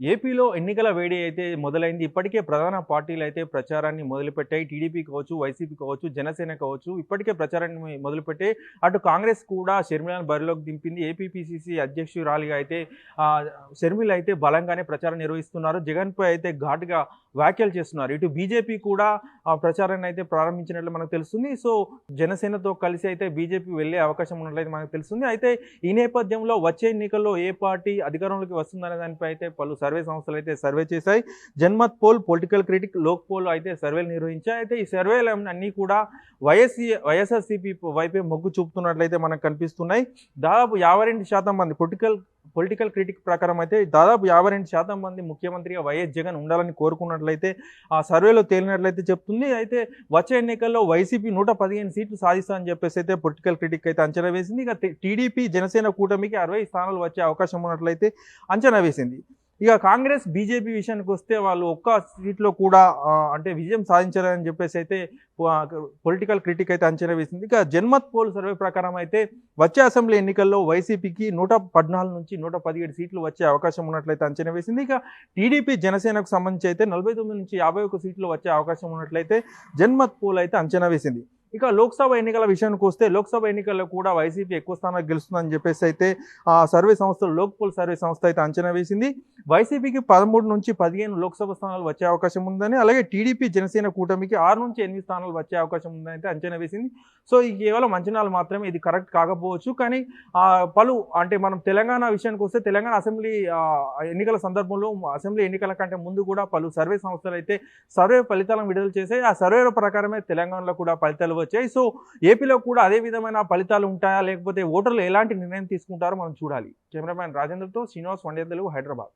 ఏపీలో ఎన్నికల వేడి అయితే మొదలైంది. ఇప్పటికే ప్రధాన పార్టీలు అయితే ప్రచారాన్ని మొదలుపెట్టాయి. టీడీపీ కావచ్చు వైసీపీ కావచ్చు జనసేన కావచ్చు ఇప్పటికే ప్రచారాన్ని మొదలుపెట్టాయి అటు కాంగ్రెస్ కూడా షర్మిలను బరిలోకి దింపింది. ఏపీపీసీసీ అధ్యక్షురాలిగా అయితే షర్మిల అయితే బలంగానే ప్రచారం నిర్వహిస్తున్నారు. జగన్పై అయితే ఘాటుగా వ్యాఖ్యలు చేస్తున్నారు. ఇటు బీజేపీ కూడా ఆ ప్రచారాన్ని అయితే ప్రారంభించినట్లు మనకు తెలుస్తుంది. సో జనసేనతో కలిసి అయితే బీజేపీ వెళ్ళే అవకాశం ఉన్నట్లయితే మనకు తెలుస్తుంది. అయితే ఈ నేపథ్యంలో వచ్చే ఎన్నికల్లో ఏ పార్టీ అధికారంలోకి వస్తుందనే దానిపై అయితే పలు సర్వే సంస్థలు అయితే సర్వే చేశాయి. Janmat poll political critic Lok poll అయితే సర్వేలు నిర్వహించాయి. అయితే ఈ సర్వేలు అన్నీ కూడా వైఎస్సీ వైఎస్ఆర్సీపీ వైపే మొగ్గు చూపుతున్నట్లయితే మనకు కనిపిస్తున్నాయి. దాదాపు యాభై రెండు శాతం మంది పొలిటికల్ పొలిటికల్ క్రిటిక్ ప్రకారం అయితే దాదాపు యాభై రెండు శాతం మంది ముఖ్యమంత్రిగా వైఎస్ జగన్ ఉండాలని కోరుకున్నట్లయితే ఆ సర్వేలో తేలినట్లయితే చెప్తుంది. అయితే వచ్చే ఎన్నికల్లో వైసీపీ నూట పదిహేను సీట్లు సాధిస్తా అని చెప్పేసి అయితే పొలిటికల్ క్రిటిక్ అయితే అంచనా వేసింది. ఇక టీడీపీ జనసేన కూటమికి అరవై స్థానాలు వచ్చే అవకాశం ఉన్నట్లయితే అంచనా వేసింది. ఇక కాంగ్రెస్ బీజేపీ విషయానికి వస్తే వాళ్ళు ఒక్క సీట్లో కూడా అంటే విజయం సాధించారని చెప్పేసి అయితే పొలిటికల్ క్రిటిక్ అయితే అంచనా వేసింది. ఇక జన్మత్ పోల్ సర్వే ప్రకారం అయితే వచ్చే అసెంబ్లీ ఎన్నికల్లో వైసీపీకి నూట పద్నాలుగు నుంచి నూట పదిహేడు సీట్లు వచ్చే అవకాశం ఉన్నట్లయితే అంచనా వేసింది. ఇక టీడీపీ జనసేనకు సంబంధించి అయితే నలభై తొమ్మిది నుంచి యాభై ఒక సీట్లు వచ్చే అవకాశం ఉన్నట్లయితే జన్మత్ పోల్ అయితే అంచనా వేసింది. ఇక లోక్సభ ఎన్నికల విషయానికి వస్తే లోక్సభ ఎన్నికల్లో కూడా వైసీపీ ఎక్కువ స్థానాలు గెలుస్తుందని చెప్పేసి అయితే ఆ సర్వే సంస్థలు లోక్పోల్ సర్వే సంస్థ అయితే అంచనా వేసింది. వైసీపీకి పదమూడు నుంచి పదిహేను లోక్సభ స్థానాలు వచ్చే అవకాశం ఉందని అలాగే టీడీపీ జనసేన కూటమికి ఆరు నుంచి ఎనిమిది స్థానాలు వచ్చే అవకాశం ఉందని అయితే అంచనా వేసింది. సో ఈ కేవలం అంచనాలు మాత్రమే ఇది కరెక్ట్ కాకపోవచ్చు. కానీ పలు అంటే మనం తెలంగాణ విషయానికి వస్తే తెలంగాణ అసెంబ్లీ ఎన్నికల సందర్భంలో అసెంబ్లీ ఎన్నికల కంటే ముందు కూడా పలు సర్వే సంస్థలు అయితే సర్వే ఫలితాలను విడుదల చేసే ఆ సర్వే ప్రకారమే తెలంగాణలో కూడా ఫలితాలు వచ్చాయి. సో ఏపీలో కూడా అదే విధమైన ఫలితాలు ఉంటాయా? లేకపోతే ఓటర్లు ఎలాంటి నిర్ణయం తీసుకుంటారో మనం చూడాలి. కెమెరామ్యాన్ రాజేంద్రతో శ్రీనివాస్ వండేందలు హైదరాబాద్.